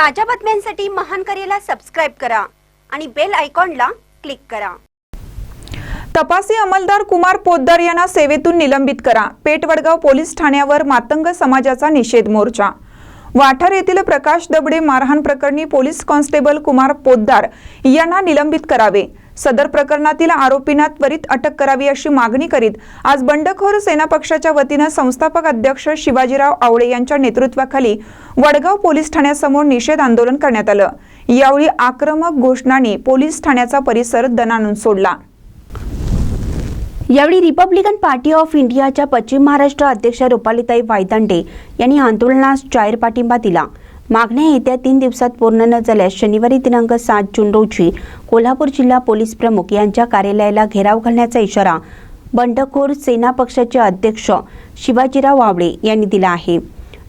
ताज्या बातम्यांसाठी महान करेला सबस्क्राईब करा आणि बेल आयकॉनला क्लिक करा. तपासी अंमलदार कुमार पोद्दार यांना सेवेतून निलंबित करा. पेटवडगाव पोलीस ठाण्यावर मातंग समाजाचा निषेध मोर्चा. वाठार येथील प्रकाश दबडे मारहाण प्रकरणी पोलीस कॉन्स्टेबल कुमार पोद्दार यांना निलंबित करावे. सदर प्रकरणातील आरोपींना त्वरित अटक करावी अशी मागणी करीत आज बंडखोर सेना पक्षाच्या वतीनं संस्थापक अध्यक्ष शिवाजीराव आवळे यांच्या नेतृत्वाखाली वडगाव पोलीस ठाण्यासमोर निषेध आंदोलन करण्यात आलं. यावेळी आक्रमक घोषणांनी पोलीस ठाण्याचा परिसर दणानून सोडला. यावेळी रिपब्लिकन पार्टी ऑफ इंडियाच्या पश्चिम महाराष्ट्र अध्यक्ष रुपालीताई वायदांडे यांनी आंदोलनास जाहीर पाठिंबा दिला. मागण्या येत्या तीन दिवसात पूर्ण न झाल्यास शनिवारी दिनांक सात जून रोजी कोल्हापूर जिल्हा पोलीस प्रमुख यांच्या कार्यालयाला घेराव घालण्याचा इशारा बंडखोर सेना पक्षाचे अध्यक्ष शिवाजीराव वावळे यांनी दिला आहे.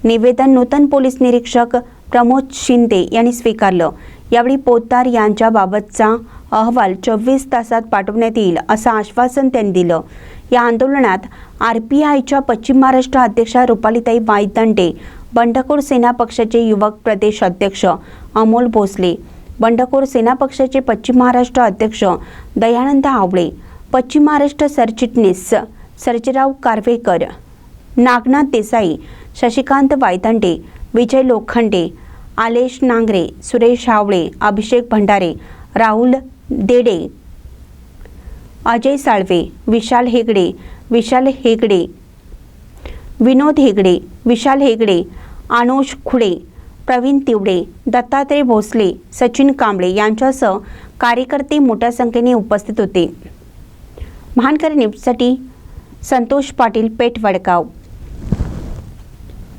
निवेदन नूतन पोलीस निरीक्षक प्रमोद शिंदे यांनी स्वीकारलं. यावेळी पोतार यांच्याबाबतचा अहवाल चोवीस तासात पाठवण्यात येईल असं आश्वासन त्यांनी दिलं. या आंदोलनात आर पी आयच्या पश्चिम महाराष्ट्र अध्यक्षा रुपालीताई वायदंडे बंडखोर सेना पक्षाचे युवक प्रदेश अध्यक्ष अमोल भोसले बंडखोर सेना पक्षाचे पश्चिम महाराष्ट्र अध्यक्ष दयानंद आवळे पश्चिम महाराष्ट्र सरचिटणीस सर्जेराव कारवेकर नागनाथ देसाई शशिकांत वायदंडे विजय लोखंडे आलेश नांगरे सुरेश हावळे अभिषेक भंडारे राहुल देडे अजय साळवे विशाल हेगडे विशाल हेगडे विनोद हेगडे विशाल हेगडे आनोष खुडे प्रवीण तिवडे दत्तात्रय भोसले सचिन कांबळे यांच्यासह कार्यकर्ते मोठ्या संख्येने उपस्थित होते. महानकर न्यूजसाठी संतोष पाटील पेठ वडगाव.